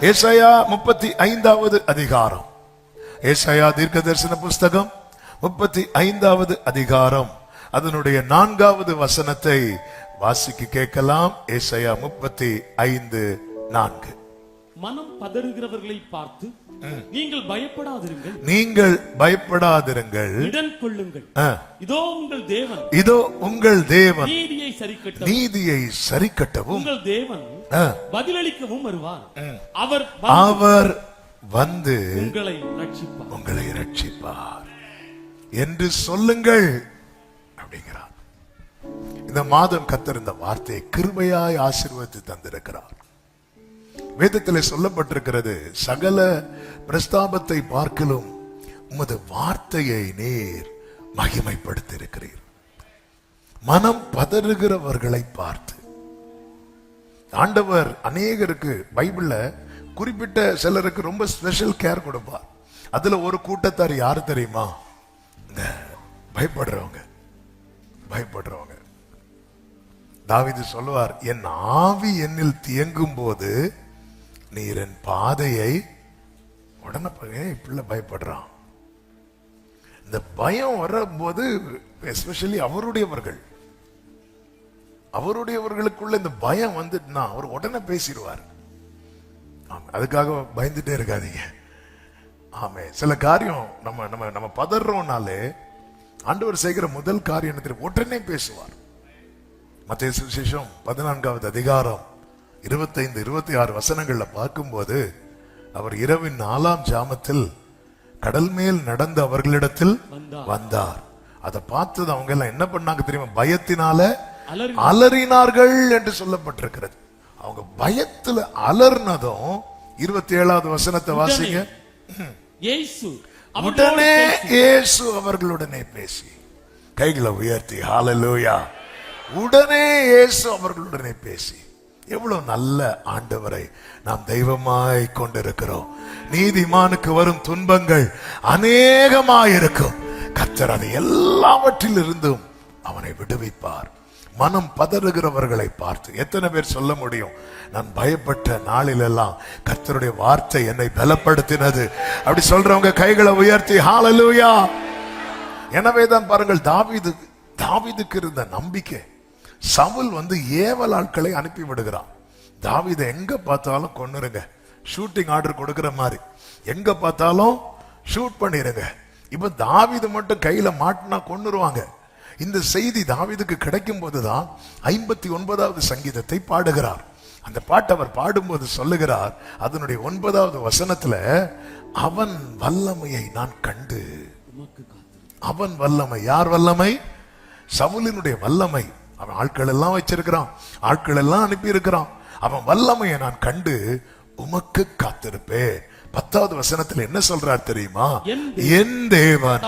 ஏசாயா முப்பத்தி ஐந்தாவது அதிகாரம். ஏசாயா தீர்க்க தரிசன புஸ்தகம் முப்பத்தி ஐந்தாவது அதிகாரம். அதனுடைய நான்காவது வசனத்தை வாசிக்க கேட்கலாம். ஏசாயா முப்பத்தி ஐந்து நான்கு. மனம் பதறுகிறவர்களை பார்த்து நீங்கள் பயப்படாதிருங்கள். நீங்கள் பயப்படாதிருங்கள். இடன் கொள்ளுங்கள். இதோ உங்கள் தேவன். இதோ உங்கள் தேவன். நீதியை சரிக்கட்டும். நீதியை சரிக்கட்டவும். உங்கள் தேவன் பதிலளிக்கவும் வருவார். அவர் அவர் வந்து உங்களை ரட்சிப்பார். உங்களை ரட்சிப்பார். என்று சொல்லுங்கள் அப்படிங்கிறார். இந்த மாதம் கத்தர் இந்த வார்த்தையை கிருபையாய் ஆசீர்வதித்து தந்திருக்கிறார். வேதத்தில் சொல்லப்பட்டிருக்கிறது சகல பிரஸ்தாபத்தை பார்க்கலும் உமது வார்த்தையை நீர் மகிமைப்படுத்தியிருக்கிறீர். மனம் பதறுகிறவர்களை பார்த்து. ஆண்டவர் அநேகருக்கு பைபிள்ல குறிப்பிட்ட சிலருக்கு ரொம்ப ஸ்பெஷல் கேர் கொடுப்பார். அதுல ஒரு கூட்டத்தார் யாரு தெரியுமா? இந்த பயப்படுறவங்க. பயப்படுறவங்க. தாவிது சொல்லுவார் என் ஆவி என்னில் தியங்கும் போது நீர் என் பாதையை உடனே பாருங்க, பிள்ளை பயப்படுறான். இந்த பயம் வரும்போது எஸ்பெஷலி அவருடையவர்கள் அவருடையவர்களுக்குள்ள இந்த பயம் வந்துட்டுனா அவர் உடனே பேசிடுவார். அதுக்காக பயந்துட்டே இருக்காதீங்க. ஆமே சில காரியம் நம்ம நம்ம நம்ம பதறோம்னாலே ஆண்டவர் செய்கிற முதல் காரியத்தில் உடனே பேசுவார். மத்திய சுவிசேஷம் பதினான்காவது அதிகாரம் இருபத்தைந்து இருபத்தி ஆறு வசனங்கள்ல பார்க்கும்போது அவர் இரவின் நாலாம் ஜாமத்தில் கடல் மேல் நடந்து அவர்களிடத்தில் வந்தார். அதை பார்த்தது அவங்க எல்லாம் என்ன பண்ணாங்க தெரியுமா? பயத்தினால அலறி அலறினார்கள் என்று சொல்லப்பட்டிருக்கிறது. அவங்க பயத்துல அலர்னதும் இருபத்தி ஏழாவது வசனத்தை வாசிங்க. உடனே இயேசு அவர்களுடனே பேசி. கைகளை உயர்த்தி ஹalleluya உடனே இயேசு அவர்களுடனே பேசி. எவ்வளவு நல்ல ஆண்டவரை நாம் தெய்வமாய் கொண்டிருக்கிறோம். நீதிமானுக்கு வரும் துன்பங்கள் அநேகமாயிருக்கும். கத்தர் அதை எல்லாவற்றிலிருந்தும் அவனை விடுவிப்பார். மனம் பதறுகிறவர்களை பார்த்து எத்தனை பேர் சொல்ல முடியும்? நான் பயப்பட்ட நாளிலெல்லாம் கத்தருடைய வார்த்தை என்னை பலப்படுத்தினது. அப்படி சொல்றவங்க கைகளை உயர்த்தி ஹalleluya. எனவே தான் பாருங்கள் தாவிது தாவிதுக்கு இருந்த நம்பிக்கை சவுல் வந்து ஏவல் ஆட்களை அனுப்பி விடுகிறான். தாவீதை எங்க பார்த்தாலும் கொன்னுருங்க. ஷூட்டிங் ஆர்டர் கொடுக்கிற மாதிரி. எங்க பார்த்தாலும் ஷூட் பண்ணிடுங்க இப்ப தாவிது மட்டும் கையில மாட்டினா கொன்னுருவாங்க. இந்த செய்தி தாவிதுக்கு கிடைக்கும் போதுதான் ஐம்பத்தி ஒன்பதாவது சங்கீதத்தை பாடுகிறார். அந்த பாட்டை அவர் பாடும்போது சொல்லுகிறார் அதனுடைய ஒன்பதாவது வசனத்துல அவன் வல்லமையை நான் கண்டு. அவன் வல்லமை. யார் வல்லமை? சவுலினுடைய வல்லமை. அவன் ஆட்கள் எல்லாம் வச்சிருக்கிறான். ஆட்கள் எல்லாம் அனுப்பி இருக்கிறான் அவன் வல்லமையை நான் கண்டு உமக்கு காத்திருப்பேன். பத்தாவது வசனத்துல என்ன சொல்றார் தெரியுமா? என் தேவன்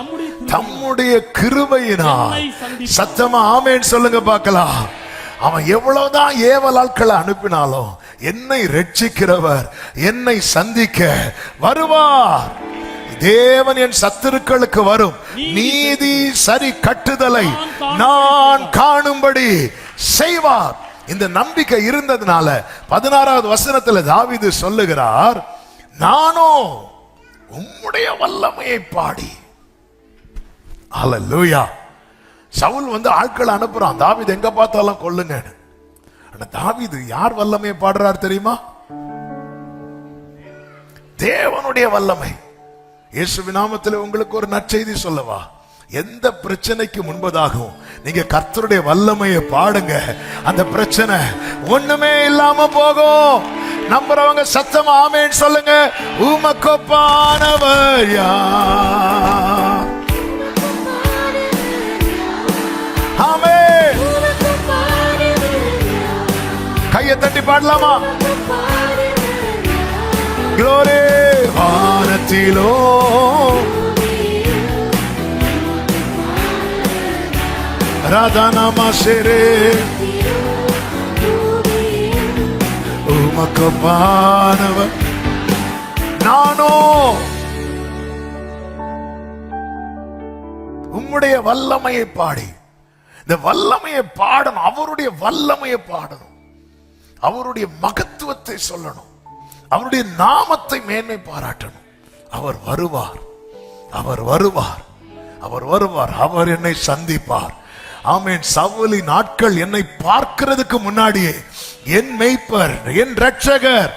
தம்முடைய சந்திப்பார். சத்தமா ஆமேன்னு சொல்லுங்க பார்க்கலாம். அவன் எவ்வளவுதான் ஏவல் ஆட்களை அனுப்பினாலும் என்னை ரட்சிக்கிறவர் என்னை சந்திக்க வருவார். தேவன் என் சத்துருக்களுக்கு வரும். நீதி சரி கட்டுதலை நான் காணும்படி செய்வார். இந்த நம்பிக்கை இருந்ததுனால பதினாறாவது வசனத்துல தாவீது சொல்லுகிறார் நானும் உம்முடைய வல்லமையை பாடி. அல்லேலூயா சவுல் வந்து ஆட்களை அனுப்புறான். தாவீது எங்க பார்த்தாலும் கொல்லுங்க ஆனா தாவீது யார் வல்லமையை பாடுறார் தெரியுமா? தேவனுடைய வல்லமை. இயேசு நாமத்தில் உங்களுக்கு ஒரு நற்செய்தி சொல்லவா? எந்த பிரச்சனைக்கு முன்பதாகவும் நீங்க கர்த்தருடைய வல்லமையை பாடுங்க. அந்த பிரச்சனை ஒண்ணுமே இல்லாம போகும். நம்புறவங்க சத்தமா ஆமேன்னு சொல்லுங்க. உமக்கொப்பானவர் ஆமென். கையை தட்டி பாடலாமா? க்ளோரி வானத்திலோ. ராதானாமா சேரே உமக்கு நானோ. உம்முடைய வல்லமையை பாடி. இந்த வல்லமையை பாடணும். அவருடைய வல்லமையை பாடணும். அவருடைய மகத்துவத்தை சொல்லணும். அவருடைய நாமத்தை மேன்மை பாராட்டணும். அவர் வருவார். அவர் வருவார். அவர் வருவார். அவர் என்னை சந்திப்பார். ஆமேன். சவுலி நாட்கள் என்னை பார்க்கிறதுக்கு முன்னாடியே என் மெய்ப்பர் என் ரட்சகர்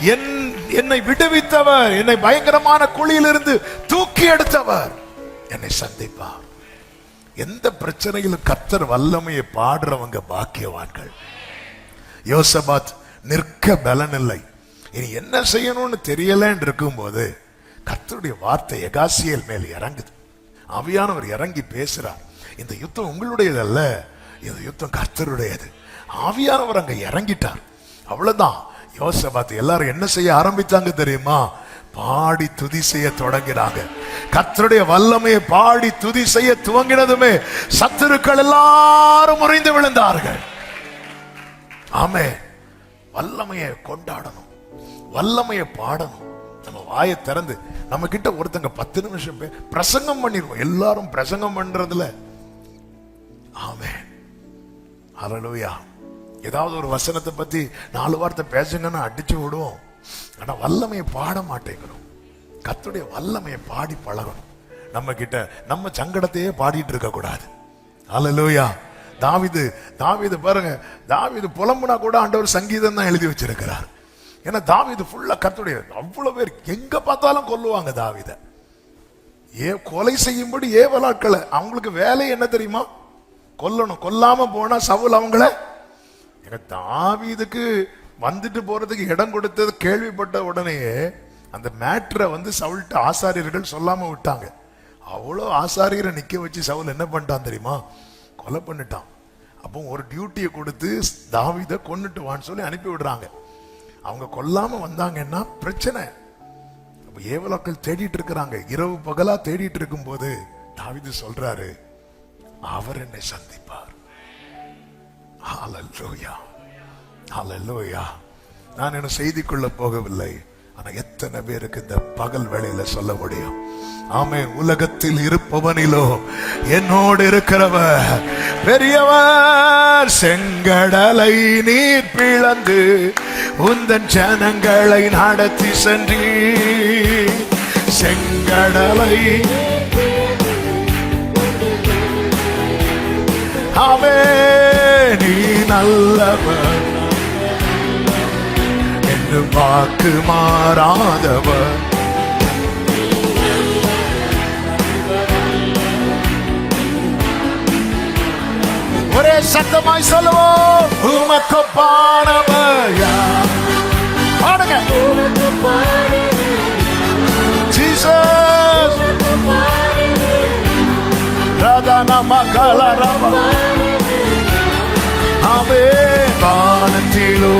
என் என்னை விடுவித்தவர் என்னை பயங்கரமான குழியிலிருந்து தூக்கி எடுத்தவர். என்னை சந்திப்பார். எந்த பிரச்சனையிலும் கத்தர் வல்லமையை பாடுறவங்க பாக்கியவான்கள். யோசபாத் நிற்க பலன் இல்லை இனி என்ன செய்யணும்னு தெரியலன்னு இருக்கும்போது கத்தருடைய வார்த்தை எகாசியல் மேல் இறங்குது. அவியானவர் இறங்கி பேசுறார் இந்த யுத்தம் உங்களுடையது அல்ல இந்த யுத்தம் கர்த்தருடையது. ஆவியானவர் அங்க இறங்கிட்டார். அவ்வளவுதான். யோசபாத் எல்லாரும் என்ன செய்ய ஆரம்பித்தாங்க தெரியுமா? பாடி துதி செய்ய தொடங்கினாங்க. கர்த்தருடைய வல்லமையை பாடி துதி செய்ய துவங்கினதுமே சத்துருக்கள் எல்லாரும் முறைந்து விழுந்தார்கள். ஆமே வல்லமையை கொண்டாடணும். வல்லமையை பாடணும். நம்ம வாயை திறந்து நம்ம கிட்ட ஒருத்தங்க பத்து நிமிஷம் பே- பிரசங்கம் பண்ணிடுவோம் எல்லாரும் பிரசங்கம் பண்றதுல. ஆமே ஹalleluya. ஏதாவது ஒரு வசனத்தை பத்தி நாலு வார்த்தை பேசுங்கன்னு அடிச்சு விடுவோம். ஆனா வல்லமையை பாட மாட்டேங்கிறோம். கத்துடைய வல்லமையை பாடி பழகணும். நம்ம கிட்ட நம்ம சங்கடத்தையே பாடிட்டு இருக்க கூடாது. ஹalleluya. தாவிது தாவிது பாருங்க. தாவிது புலம்புனா கூட ஆண்டவர் சங்கீதம் தான் எழுதி வச்சிருக்கிறார். ஏன்னா தாவிது ஃபுல்லா கத்துடைய அவ்வளவு பேர் எங்க பார்த்தாலும் கொல்லுவாங்க தாவித. ஏ கொலை செய்யும்படி ஏவலாட்களை அவங்களுக்கு வேலை என்ன தெரியுமா? கொல்லணும். கொல்லாம போனா சவுல் அவங்கள எங்க தாவிதுக்கு வந்துட்டு போறதுக்கு இடம் கொடுத்தது கேள்விப்பட்ட உடனேயே அந்த மேட்ரை வந்து சவுல்ட்டு ஆசாரியர்கள் சொல்லாம விட்டாங்க. அவ்வளோ ஆசாரியரை நிக்க வச்சு சவுல் என்ன பண்ணிட்டான் தெரியுமா? கொலை பண்ணிட்டான். அப்போ ஒரு டியூட்டியை கொடுத்து தாவிதை கொன்னுட்டு வான்னு சொல்லி அனுப்பி விடுறாங்க. அவங்க கொல்லாம வந்தாங்கன்னா பிரச்சனை. ஏவலாக்கள் தேடிட்டு இருக்கிறாங்க. இரவு பகலா தேடிட்டு இருக்கும்போது தாவிது சொல்றாரு அவர் என்னை சந்திப்பார். ஹalleluya ஹalleluya நான் என்ன செய்திக்குள்ள போகவில்லை. ஆனா எத்தனை பேருக்கு இந்த பகல் வேளையில சொல்ல முடியும்? ஆமே உலகத்தில் இருப்பவனிலோ என்னோடு இருக்கிறவ பெரியவர் செங்கடலை நீர் பிளந்து உந்தன் ஜனங்களை நடத்தி சென்றி செங்கடலை ஆமே நீ நல்லவன் என்னும் வாக்கு மாறாதவர் ஒரே சத்தமாய் சொல்லுவோம் உமக்கு பாடவர் பாடுங்க ஜீசஸ் ராதானா மகளரவா அவே வானத்திலோ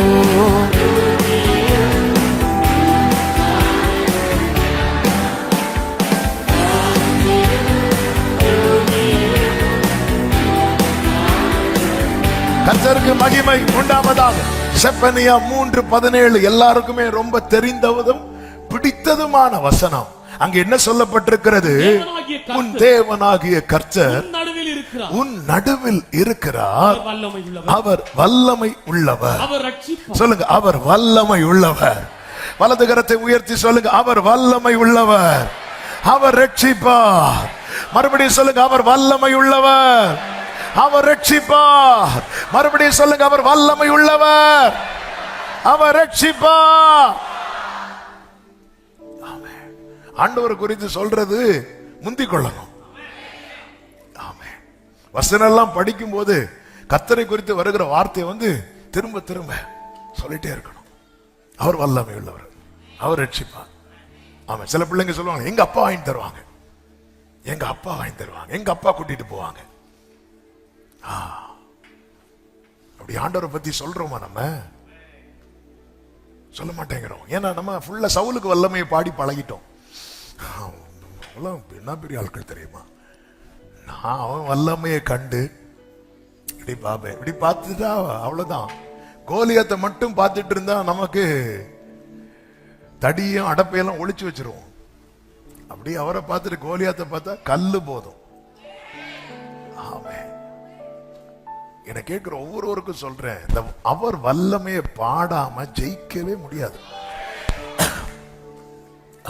கர்த்தருக்கு மகிமை உண்டாவதாக. செப்பனியா மூன்று பதினேழு எல்லாருக்குமே ரொம்ப தெரிந்ததும் பிடித்ததுமான வசனம். அங்க என்ன சொல்லப்பட்டிருக்கிறது? உன் தேவனாகிய கர்த்தர் உன் நடுவில் இருக்கிறார். அவர் வல்லமை உள்ளவர். சொல்லுங்க அவர் வல்லமை உள்ளவர். வலது கரத்தை உயர்த்தி சொல்லுங்க அவர் வல்லமை உள்ளவர். அவர் ரட்சிப்பார். மறுபடியும் சொல்லுங்க அவர் வல்லமை உள்ளவர். அவர் ரட்சிப்பார். மறுபடியும் சொல்லுங்க அவர் வல்லமை உள்ளவர். அவர் ரட்சிப்பார். ஆண்டவர் குறித்து சொல்றது முந்திக் கொள்ளணும். ஆமே வசனம் எல்லாம் படிக்கும் போது கத்தரை குறித்து வருகிற வார்த்தையை வந்து திரும்ப திரும்ப சொல்லிட்டே இருக்கணும். அவர் வல்லமை உள்ளவர். அவர் ரட்சிப்பார். ஆமா சில பிள்ளைங்க சொல்லுவாங்க எங்க அப்பா வாங்கி தருவாங்க. எங்க அப்பா வாங்கி தருவாங்க. எங்க அப்பா கூட்டிட்டு போவாங்க. அப்படி ஆண்டவரை பத்தி சொல்றோமா நம்ம? சொல்ல மாட்டேங்கிறோம். ஏன்னா நம்ம ஃபுல்லா சவுலுக்கு வல்லமையை பாடி பழகிட்டோம். என்ன பெரிய ஆட்கள் தெரியுமா? நான் அவன் வல்லமையை கண்டு இப்படி பார்ப்பேன் இப்படி பார்த்துட்டா அவ்வளவுதான். கோலியத்தை மட்டும் பார்த்துட்டு இருந்தா நமக்கு தடியும் அடப்பையெல்லாம் ஒழிச்சு வச்சிருவோம். அப்படி அவரை பார்த்துட்டு கோலியாத்தை பார்த்தா கல் போதும். என்னை கேட்குற ஒவ்வொருவருக்கும் சொல்றேன் இந்த அவர் வல்லமையை பாடாமல் ஜெயிக்கவே முடியாது.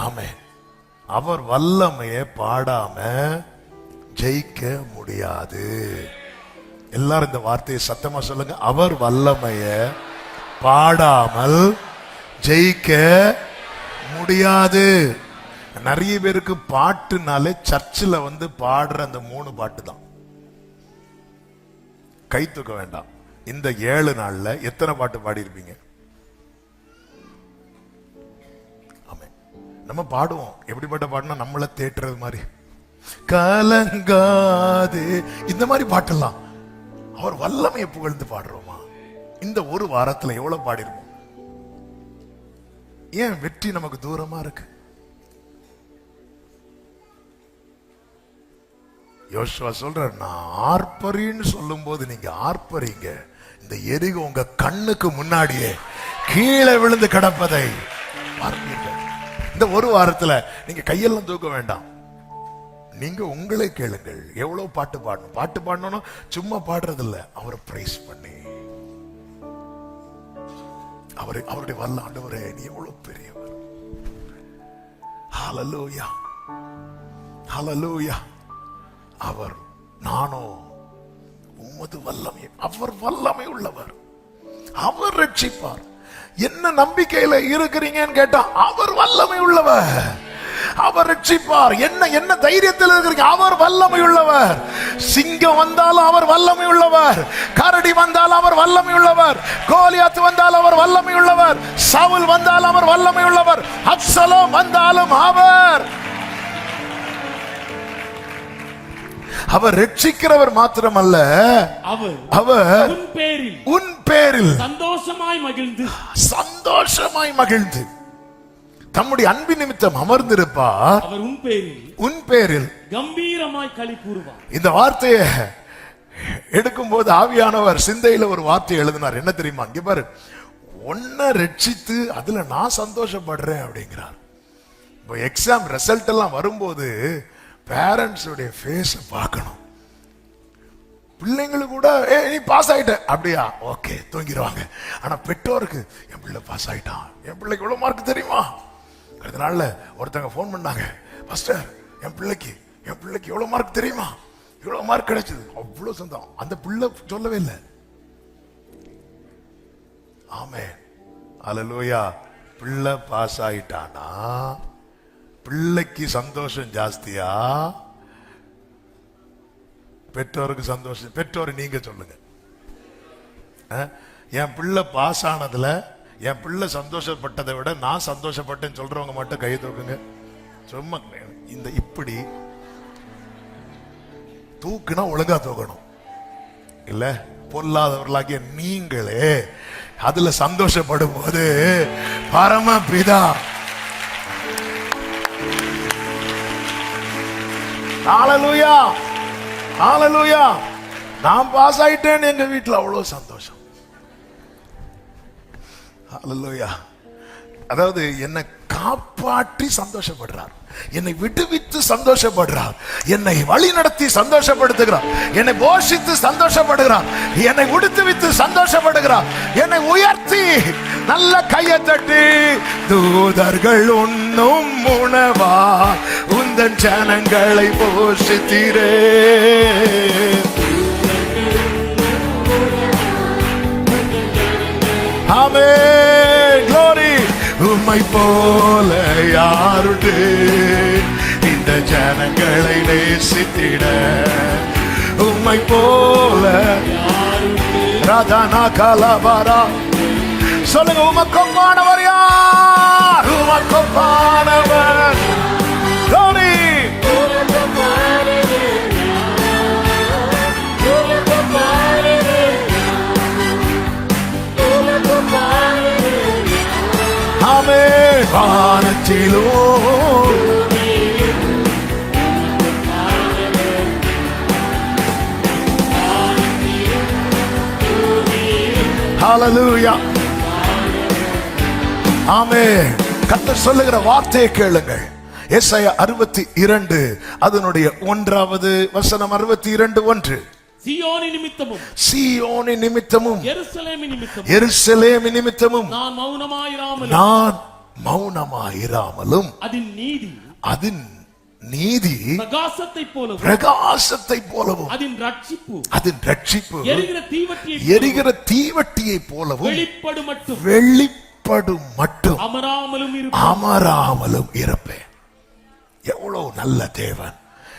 ஆமே அவர் வல்லமையை பாடாம ஜெயிக்க முடியாது. எல்லாரும் இந்த வார்த்தையை சத்தமா சொல்லுங்க. அவர் வல்லமைய பாடாமல் ஜெயிக்க முடியாது. நிறைய பேருக்கு பாட்டுனாலே சர்ச்சில் வந்து பாடுற அந்த மூணு பாட்டு தான். கை தூக்க வேண்டாம். இந்த ஏழு நாள்ல எத்தனை பாட்டு பாடியிருப்பீங்க? நம்ம பாடுவோம். எப்படிப்பட்ட பாட்டுனா நம்மளை தேட்டுறது மாதிரி. கலங்காது. இந்த மாதிரி பாட்டெல்லாம் அவர் வல்லமையை புகழ்ந்து பாடுறோமா? இந்த ஒரு வாரத்துல எவ்வளவு பாடிருப்போம் ஏன் வெற்றி நமக்கு தூரமா இருக்கு? யோசுவா சொல்றார் நான் ஆர்ப்பரின்னு சொல்லும்போது நீங்க ஆர்ப்பரிங்க. இந்த எரிகு உங்க கண்ணுக்கு முன்னாடியே கீழே விழுந்து கிடப்பதை இந்த ஒரு வாரத்துல நீங்க கையெல்லாம் தூக்க வேண்டாம். நீங்க உங்களை கேளுங்கள். எவ்வளவு பாட்டு பாடணும்? பாட்டு பாடணும் சும்மா பாடுறது இல்ல அவரை பிரைஸ் பண்ணி. அவரை அவருடைய வல்ல ஆண்டவரே நீ எவ்வளவு பெரியவர். ஹலலூயா ஹலலூயா அவர் நானோ உமது வல்லமை அவர் வல்லமை உள்ளவர். அவர் ரட்சிப்பார். என்ன நம்பிக்கையில இருக்கிறீங்கன்னு கேட்டா அவர் வல்லமை உள்ளவர். அவர் ரட்சிப்பார். என்ன என்ன தைரியத்தில் இருக்கிறீங்க? அவர் வல்லமை உள்ளவர். சிங்கம் வந்தாலும் அவர் வல்லமை உள்ளவர். கரடி வந்தால் அவர் வல்லமை உள்ளவர். கோலியாத் வந்தால் அவர் வல்லமை உள்ளவர். சவுல் வந்தால் அவர் வல்லமை உள்ளவர். அப்சலோ வந்தாலும் அவர். அவர் ரட்சிக்கிறவர் மாத்திரமல்ல. அவர் அவர் உன் பேரில் உன் பேரில் சந்தோஷமாய் மகிழ்ந்து. சந்தோஷமாய் மகிழ்ந்து. தம்முடைய அன்பு நிமித்தம் அமர்ந்திருப்பார். அவர் உன் பேரில் உன் பேரில். கம்பீரமாய் களி கூறுவார். இந்த வார்த்தையை எடுக்கும்போது ஆவியானவர் சிந்தையில ஒரு வார்த்தை எழுதினார். என்ன தெரியுமா? இங்க பாரு. ஒன்ன ரட்சித்து அதுல நான் சந்தோஷப்படுறேன் அப்படிங்கிறார். இப்போ எக்ஸாம் ரிசல்ட் எல்லாம் வரும்போது பேரண்ட்ஸுடைய ஃபேஸை பார்க்கணும். பிள்ளைங்களுக்கு கூட ஏ நீ பாஸ் ஆயிட்ட. அப்படியா? ஓகே தூங்கிடுவாங்க ஆனால் பெற்றோருக்கு என் பிள்ளை பாஸ் ஆயிட்டான். என் பிள்ளைக்கு எவ்வளோ மார்க் தெரியுமா? அடுத்த நாளில் ஒருத்தங்க ஃபோன் பண்ணாங்க. மாஸ்டர் என் பிள்ளைக்கு என் பிள்ளைக்கு எவ்வளோ மார்க் தெரியுமா? எவ்வளோ மார்க் கிடைச்சது. அவ்வளோ சொந்தம் அந்த பிள்ளை சொல்லவே இல்லை. ஆமே அலலூயா பிள்ளை பாஸ் ஆயிட்டானா? பிள்ளைக்கு சந்தோஷம் ஜாஸ்தியா? பெற்றோருக்கு சந்தோஷம். பெற்றோர் நீங்க சொல்லுங்க. என் பிள்ளை பாஸ் ஆனதுல என் பிள்ளை சந்தோஷப்பட்டதை விட நான் சந்தோஷப்பட்டேன்னு சொல்றவங்க மட்டும் கை தூக்குங்க. சும்மா இந்த இப்படி தூக்குனா ஒழுங்கா தூக்கணும். இல்ல? பொல்லாதவர்களாகிய நீங்களே அதுல சந்தோஷப்படும் போது பரமபிதா ஹalleluya ஹalleluya நான் பாஸ் ஆயிட்டேன்னு எங்க வீட்ல அவ்வளவு சந்தோஷம். ஹalleluya அதாவது என்னை காப்பாற்றி சந்தோஷப்படுறார். என்னை விடுவித்து சந்தோஷப்படுறார். என்னை வழி நடத்தி சந்தோஷப்படுத்துகிறார். என்னை போஷித்து சந்தோஷப்படுகிறார். என்னை உடுத்துவித்து சந்தோஷப்படுகிறார். என்னை உயர்த்தி நல்ல கையை தட்டி தூதர்கள் உண்ணும் உணவா? அந்த ஜனங்களை போஷித்தீரே ஆமே glory. உம்மை போல யாருண்டு? இந்த ஜனங்களை நேசித்திட. உம்மை போல. ராதானா கலவரா சொல்லுங்க உமக்கொப்பானவர் யார்? உமக்கொப்பானவர் நாமே வானத்திலோ. ஹalleluya ஆமே. கர்த்தர் சொல்லுகிற வார்த்தையை கேளுங்கள். எஸ்ஐ அறுபத்தி இரண்டு அதனுடைய ஒன்றாவது வசனம் அறுபத்தி இரண்டு ஒன்று. சியோனி நிமித்தமும் சீயோனி நிமித்தமும் எருசலேமி நிமித்தமும். எருசலேமி நிமித்தமும். நான் மௌனமாயிராமல் நான் மௌனமாயிராமலும் அதன் நீதி அதன் நீதி பிரகாசத்தை போலவும் பிரகாசத்தை போலவும் அதன் ரட்சிப்பு அதன் ரட்சிப்பு எரிகிற தீவட்டியை எரிகிற தீவட்டியை போலவும் வெளிப்படு மட்டும் வெளிப்படும் மட்டும் அமராமலும் அமராமலும் இருப்பேன். எவ்வளவு நல்ல தேவன்.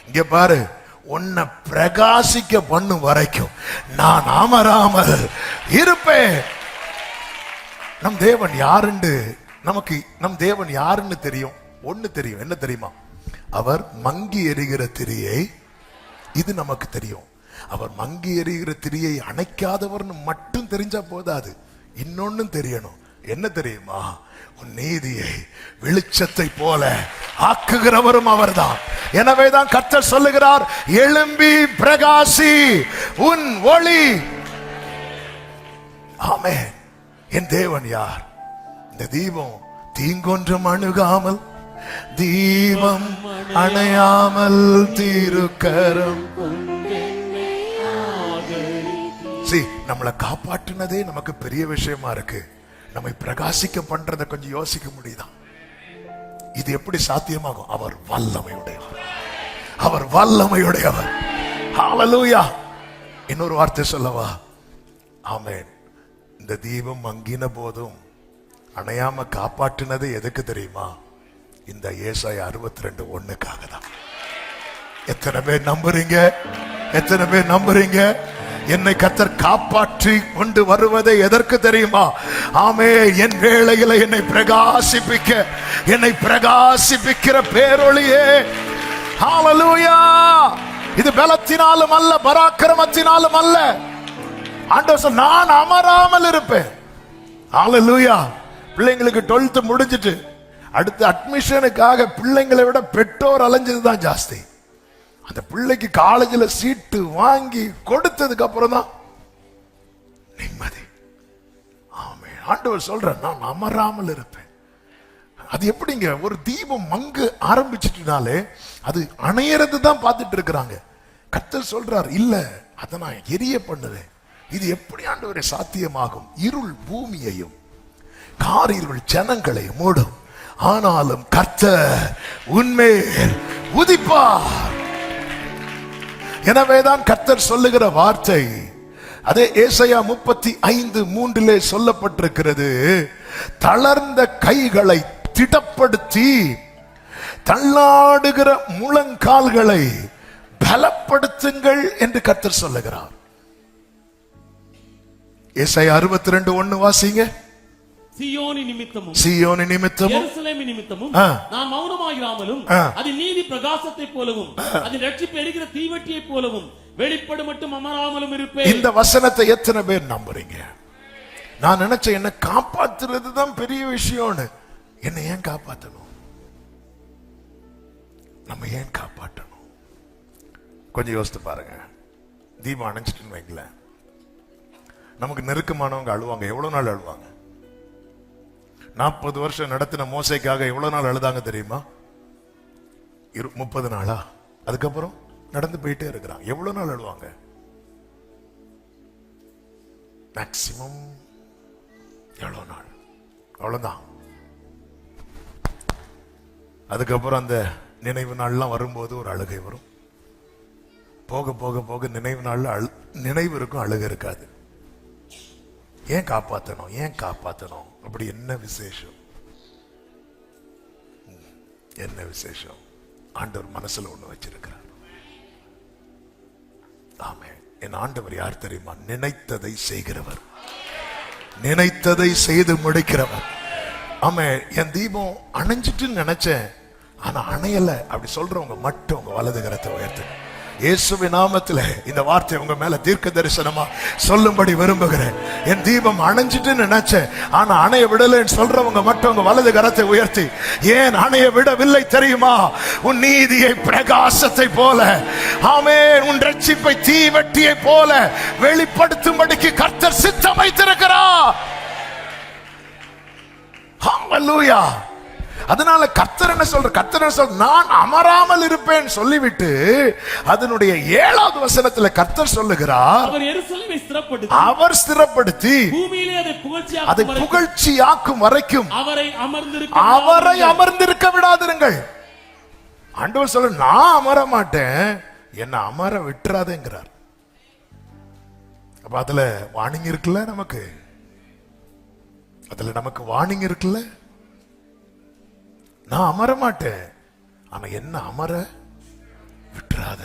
இங்க பாரு உன்னை பிரகாசிக்க பண்ணும் வரைக்கும் நான் அமராமல் இருப்பேன். நம் தேவன் யாருன்னு நமக்கு நம் தேவன் யாருன்னு தெரியும்? ஒன்று தெரியும். என்ன தெரியுமா? அவர் மங்கி எறிகிற திரியை இது நமக்கு தெரியும். அவர் மங்கி எறிகிற திரியை அணைக்காதவர்னு மட்டும் தெரிஞ்சா போதாது. இன்னொன்னும் தெரியணும். என்ன தெரியுமா? உன் நீதியை வெளிச்சத்தை போல ஆக்குகிறவரும் அவர்தான். எனவேதான் கர்த்தர் சொல்லுகிறார் எழும்பி பிரகாசி உன் ஒளி. ஆமே என் தேவன் யார்? இந்த தீபம் தீங்கொன்றும் அணுகாமல் தீபம் அணையாமல் தீருக்கரம். நம்மளை காப்பாற்றினதே நமக்கு பெரிய விஷயமா இருக்கு. நம்மை பிரகாசிக்க பண்றதை கொஞ்சம் யோசிக்க முடியுதா? இது எப்படி சாத்தியமாகும்? அவர் வல்லமையுடையவர். அவர் வல்லமையுடையவர். ஹalleluya இன்னொரு வார்த்தை சொல்லவா? ஆமென். இந்த தீபம் மங்கின போதும் அணையாம காப்பாற்றினது எதுக்கு தெரியுமா? இந்த ஏசாய அறுபத்தி ரெண்டு ஒண்ணுக்காக தான். எத்தனை பேர் நம்புறீங்க? எத்தனை பேர் நம்புறீங்க? என்னை கத்தர் காப்பாற்றி கொண்டு வருவதை எதற்கு தெரியுமா? ஆமே என் வேளையில என்னை பிரகாசிப்பிக்க என்னை பிரகாசிப்பிக்கிற பேரொழியே. ஹalleluya இது பலத்தினாலும் அல்ல பராக்கிரமத்தினாலும் அல்ல. ஆண்டவர் நான் அமராமல் இருப்பேன். ஹalleluya பிள்ளைங்களுக்கு 12th முடிஞ்சிட்டு அடுத்து அட்மிஷனுக்காக பிள்ளைங்களை விட பெற்றோர் அலைஞ்சது தான் ஜாஸ்தி. அந்த பிள்ளைக்கு காலேஜில் சீட்டு வாங்கி கொடுத்ததுக்கு அப்புறம் தான் நிம்மதி. ஆமே ஆண்டவர் சொல்ற நான் அமராமல் இருப்பேன். அது எப்படிங்க? ஒரு தீபம் மங்கு ஆரம்பிச்சிட்டுனாலே அது அணையறது தான் பார்த்துட்டு இருக்கிறாங்க. கத்தர் சொல்றார் இல்ல அதை நான் எரிய பண்ணுவேன். இது எப்படி ஆண்டவரை சாத்தியமாகும்? இருள் பூமியையும் காரிருள் ஜனங்களை மூடும். ஆனாலும் கத்த உண்மை உதிப்பார். எனவேதான் கர்த்தர் சொல்லுகிற வார்த்தை. அதே ஏசையா முப்பத்தி ஐந்து மூன்றிலே சொல்லப்பட்டிருக்கிறது. தளர்ந்த கைகளை திடப்படுத்தி தள்ளாடுகிற முழங்கால்களை பலப்படுத்துங்கள் என்று கர்த்தர் சொல்லுகிறார். ஏசை அறுபத்தி ரெண்டு ஒண்ணு வாசிங்க. சியோனி நிமித்தமும் சீயோனி நிமித்தமும் எருசலேமின் நிமித்தமும். நான் மௌனமாயிராமலும் ஆ. அதன் நீதி பிரகாசத்தை போலவும் அதன் ரட்சிப்பு எரிகிற தீவட்டியை போலவும் வெளிப்படு மட்டும் அமராமலும் இருப்பேன். இந்த வசனத்தை எத்தனை பேர் நம்புறீங்க? நான் நினைச்சேன் என்ன காப்பாத்துறது தான் பெரிய விஷயம்னு. என்னை ஏன் காப்பாத்தணும்? நம்ம ஏன் காப்பாற்றணும் கொஞ்சம் யோசித்து பாருங்க. தீபம் அணைஞ்சிட்டுன்னு வைங்களேன். நமக்கு நெருக்கமானவங்க அழுவாங்க. எவ்வளவு நாள் அழுவாங்க? நாற்பது வருஷம் நடத்தின மோசைக்காக எவ்வளோ நாள் அழுதாங்க தெரியுமா? இரு முப்பது நாளா? அதுக்கப்புறம் நடந்து போயிட்டே இருக்கிறான் எவ்வளோ நாள் அழுவாங்க? மேக்சிமம் எவ்வளோ நாள்? அவ்வளோதான் அதுக்கப்புறம் அந்த நினைவு நாள்லாம் வரும்போது ஒரு அழுகை வரும். போக போக போக நினைவு நாளில் அழு நினைவு இருக்கும் அழுகை இருக்காது. ஏன் காப்பாத்தணும்? ஏன் காப்பாத்தணும்? அப்படி என்ன விசேஷம்? என்ன விசேஷம்? ஆண்டவர் மனசுல ஒண்ணு வச்சிருக்கிறார். ஆமே என் ஆண்டவர் யார் தெரியுமா? நினைத்ததை செய்கிறவர். நினைத்ததை செய்து முடிக்கிறவர். ஆமே என் தீபம் அணைஞ்சிட்டுன்னு நினைச்சேன். ஆனா அணையல. அப்படி சொல்றவங்க மட்டும் உங்க வலது கரத்தை உயர்த்துங்க. இயேசுவி நாமத்தில் இந்த வார்த்தை உங்க மேல தீர்க்க தரிசனமா சொல்லும்படி விரும்புகிறேன். என் தீபம் அணைஞ்சிட்டு நினைச்சேன். ஆனா அணைய விடலைன்னு சொல்றவங்க மட்டும் உங்க வலது கரத்தை உயர்த்தி ஏன் அணைய விடவில்லை தெரியுமா? உன் நீதியை பிரகாசத்தை போல ஆமே உன் ரட்சிப்பை தீவட்டியை போல வெளிப்படுத்தும்படிக்கு கர்த்தர் சித்தம் வைத்திருக்கிறார். ஹalleluya. அதனால கர்த்தர் என்ன சொல்ற கர்த்தர் என்ன சொல்ற நான் அமராமல் இருப்பேன் சொல்லிவிட்டு அதனுடைய ஏழாவது வசனத்துல கர்த்தர் சொல்லுகிறார் அவர் ஸ்திரப்படுத்தி அதை புகழ்ச்சியாக்கும் வரைக்கும் அவரை அமர்ந்திருக்க விடாதிருங்கள். ஆண்டவர் சொல்ல நான் அமர மாட்டேன் என்ன அமர விட்டுறாதேங்கிறார். அப்ப அதுல வார்னிங் இருக்குல்ல நமக்கு? அதுல நமக்கு வார்னிங் இருக்குல்ல? நான் அமர மாட்டேன் ஆனா என்ன அமர? விட்டுறாத.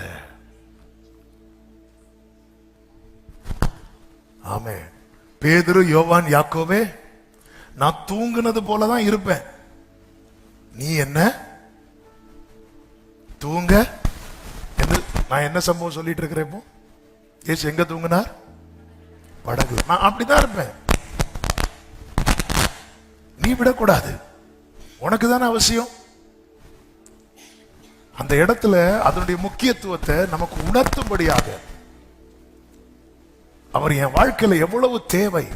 ஆமே பேதுரு யோவான் யாக்கோவே நான் தூங்குனது போலதான் இருப்பேன். நீ என்ன? தூங்க. நான் என்ன சம்பவம் சொல்லிட்டு இருக்கிறேன் இப்போ? ஏசு எங்க தூங்கினார்? படகு நான் அப்படிதான் இருப்பேன். நீ விடக்கூடாது. உனக்கு தானே அவசியம்? அந்த இடத்துல அதனுடைய முக்கியத்துவத்தை நமக்கு உணர்த்தும்படியாக அவர் என் வாழ்க்கையில் எவ்வளவு தேவை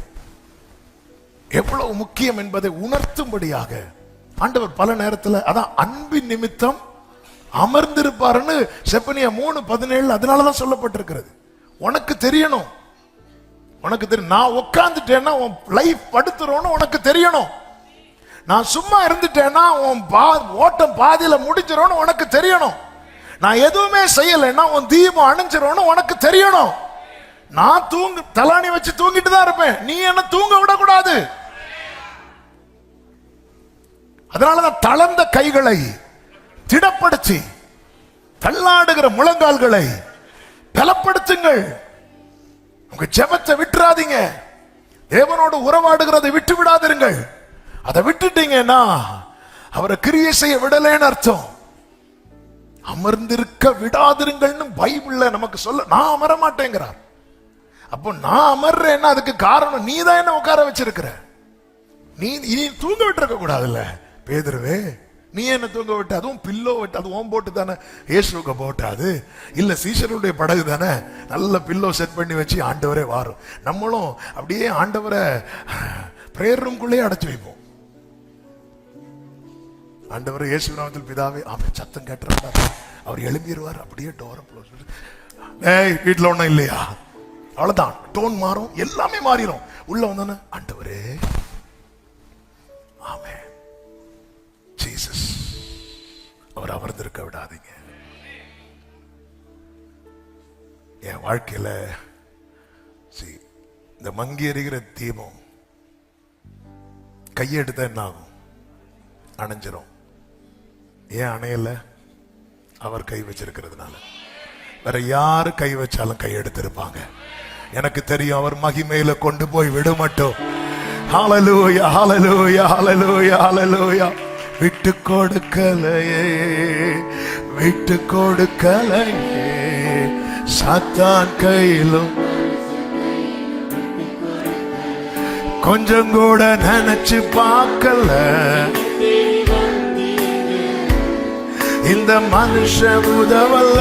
எவ்வளவு முக்கியம் என்பதை உணர்த்தும்படியாக ஆண்டவர் பல நேரத்தில் அதான் அன்பின் நிமித்தம் அமர்ந்திருப்பாருன்னு செப்பனியா மூணு பதினேழு அதனாலதான் சொல்லப்பட்டிருக்கிறது. உனக்கு தெரியணும். உனக்கு தெரியும் நான் உட்காந்துட்டேன்னா உன் லைஃப் படுத்துறோன்னு உனக்கு தெரியணும். நான் சும்மா இருந்துட்டேன்னா உன் பா ஓட்டம் பாதியில முடிஞ்சிரும்னு உனக்கு தெரியணும். நான் எதுவுமே செய்யலைன்னா உன் தீபம் அணைஞ்சிரோன்னு உனக்கு தெரியணும். நான் தூங்கு தலாணி வச்சு தூங்கிட்டு தான் இருப்பேன். நீ என்ன தூங்க விடக்கூடாது. அதனாலதான் தளர்ந்த கைகளை திடப்படுத்தி தள்ளாடுகிற முழங்கால்களை பலப்படுத்துங்கள். உங்க ஜெபத்தை விட்டுறாதீங்க. தேவனோடு உறவாடுகிறதை விட்டு விடாதிருங்கள் அதை விட்டுட்டீங்கன்னா அவரை கிரியை செய்ய விடலைன்னு அர்த்தம். அமர்ந்திருக்க விடாதிருங்கள்னு பைபிள்ல நமக்கு சொல்ல நான் அமர மாட்டேங்கிறார் அப்போ நான் அமர்றேன்னா அதுக்கு காரணம் நீ தான் என்ன உட்கார வச்சிருக்கிற. நீ நீ தூங்க விட்டுருக்க கூடாதுல்ல. பேதுருவே நீ என்ன தூங்க விட்ட? அதுவும் பில்லோ விட்டு அது ஓம் போட்டு தானே? ஏசுவுக்கு போட்டாது. இல்ல சீசருடைய படகு தானே? நல்ல பில்லோ செட் பண்ணி வச்சு ஆண்டவரே வாரும். நம்மளும் அப்படியே ஆண்டவரை பிரேயர் ரூம்குள்ளேயே அடைச்சி வைப்போம். ஆண்டவர் இயேசு நாமத்தில் பிதாவே அவன் சத்தம் கேட்டுறாரு அவர் எழும்பிடுவார் அப்படியே டோரை க்ளோஸ் ஏய் வீட்டில் ஒன்றும் இல்லையா? அவ்வளோதான் டோன் மாறும். எல்லாமே மாறிடும் உள்ள வந்தோன்னே ஆண்டவரே. ஆமே ஜீசஸ் அவர் அமர்ந்திருக்க விடாதீங்க. என் வாழ்க்கையில சரி இந்த மங்கி எறிகிற தீபம் கையெடுத்தா என்ன ஆகும் அணைஞ்சிரும். ஏன் அணையல? அவர் கை வச்சிருக்கிறதுனால. வேற யாரு கை வச்சாலும் கை எடுத்திருப்பாங்க. எனக்கு தெரியும் அவர் மகிமையில கொண்டு போய் விட மாட்டோம் ஹalleluya ஹalleluya ஹalleluya விட்டு கொடுக்கலையே விட்டு கொடுக்கலையே. சத்தான் கையிலும் கொஞ்சம் கூட நினைச்சு பார்க்கல. இந்த மனுஷ உதவல்ல.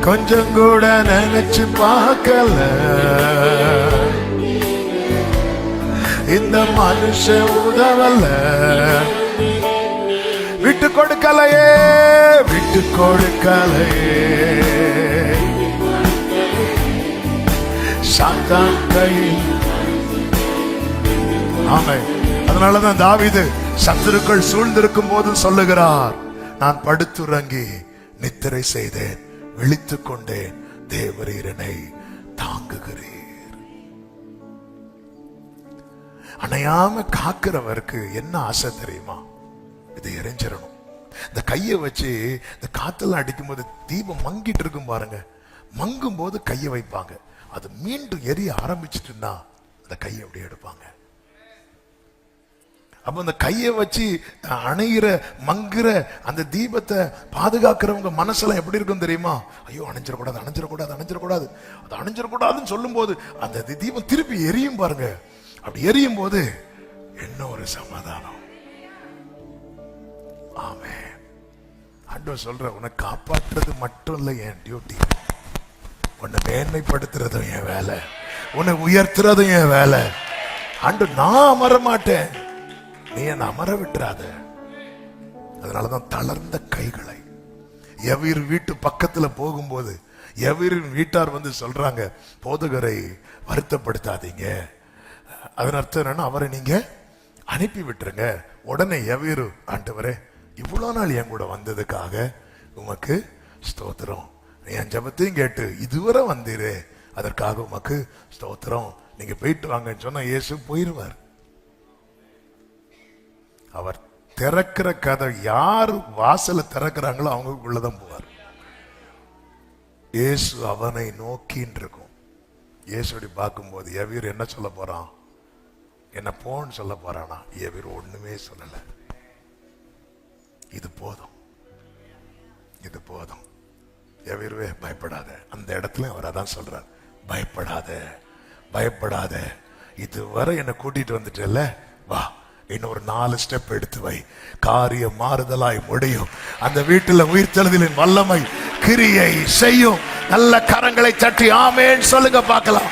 கொஞ்சம் கூட நினைச்சு பார்க்கல. இந்த மனுஷ உதவல்ல. விட்டு கொடுக்கலையே விட்டு கொடுக்கலையே. சாத்தான் கையில். ஆமை அதனாலதான் தாவிது சத்துருக்கள் சூழ்ந்திருக்கும் போதும் சொல்லுகிறார் நான் படுத்துறங்கி நித்திரை செய்தேன் விழித்துக் கொண்டேன் தேவரீரனை தாங்குகிறீர். அணையாம காக்கிறவருக்கு என்ன ஆசை தெரியுமா? இதை எரிஞ்சிடணும் இந்த கையை வச்சு இந்த காத்தெல்லாம் அடிக்கும்போது தீபம் மங்கிட்டு இருக்கும் பாருங்க. மங்கும் போது கையை வைப்பாங்க. அது மீண்டும் எரிய ஆரம்பிச்சிட்டுன்னா அந்த கையை அப்படியே எடுப்பாங்க. அப்போ அந்த கையை வச்சு அணைகிற மங்குற அந்த தீபத்தை பாதுகாக்கிறவங்க மனசெல்லாம் எப்படி இருக்கும் தெரியுமா? ஐயோ அணைஞ்சிடக்கூடாது அணைஞ்சிடக்கூடாது அணைஞ்சிடக்கூடாது. அது அணைஞ்சிடக்கூடாதுன்னு சொல்லும்போது அந்த தி- தீபம் திருப்பி எரியும் பாருங்க. அப்படி எரியும் போது என்ன ஒரு சமாதானம். ஆமே அன்று சொல்ற உன்னை காப்பாற்றுறது மட்டும் இல்லை என் டியூட்டி உன்னை மேன்மைப்படுத்துறதும் என் வேலை. உன்னை உயர்த்துறதும் என் வேலை. அண்டு நான் அமர மாட்டேன் நீ என்னை அமர விட்டுறாத. அதனாலதான் தளர்ந்த கைகளை. எவீர் வீட்டு பக்கத்துல போகும்போது எவீரின் வீட்டார் வந்து சொல்றாங்க போதகரை வருத்தப்படுத்தாதீங்க. அதன் அர்த்தம் என்னன்னா அவரை நீங்க அனுப்பி விட்டுருங்க. உடனே எவீரு ஆண்டவரே இவ்வளோ நாள் என் கூட வந்ததுக்காக உமக்கு ஸ்தோத்திரம். என் ஜெபத்தையும் கேட்டு இதுவரை வந்தீரே. அதற்காக உமக்கு ஸ்தோத்திரம். நீங்க போயிட்டு வாங்கன்னு சொன்னா இயேசு போயிருவார். அவர் திறக்கிற கதை யார் வாசலை திறக்கிறாங்களோ அவங்களுக்குள்ளதான் போவார். இயேசு அவனை நோக்கின்னு இருக்கும். இயேசுடி பார்க்கும்போது எவீர் என்ன சொல்ல போறான்? என்ன போன்னு சொல்ல போறானா? எவீர் ஒண்ணுமே சொல்லல. இது போதும். இது போதும். எவீர்வே பயப்படாத. அந்த இடத்துல அவர் அதான் சொல்றார். பயப்படாத. பயப்படாத. இதுவரை என்னை கூட்டிட்டு வந்துட்டல வா. இன்னும் ஒரு நாலு ஸ்டெப் எடுத்து வை. காரியம் மாறுதலாய் முடியும். அந்த வீட்டுல உயிர்த்தெழுதலின் வல்லமை கிரியை செய்யும். நல்ல கரங்களை தட்டி ஆமேன்னு சொல்லுங்க பார்க்கலாம்.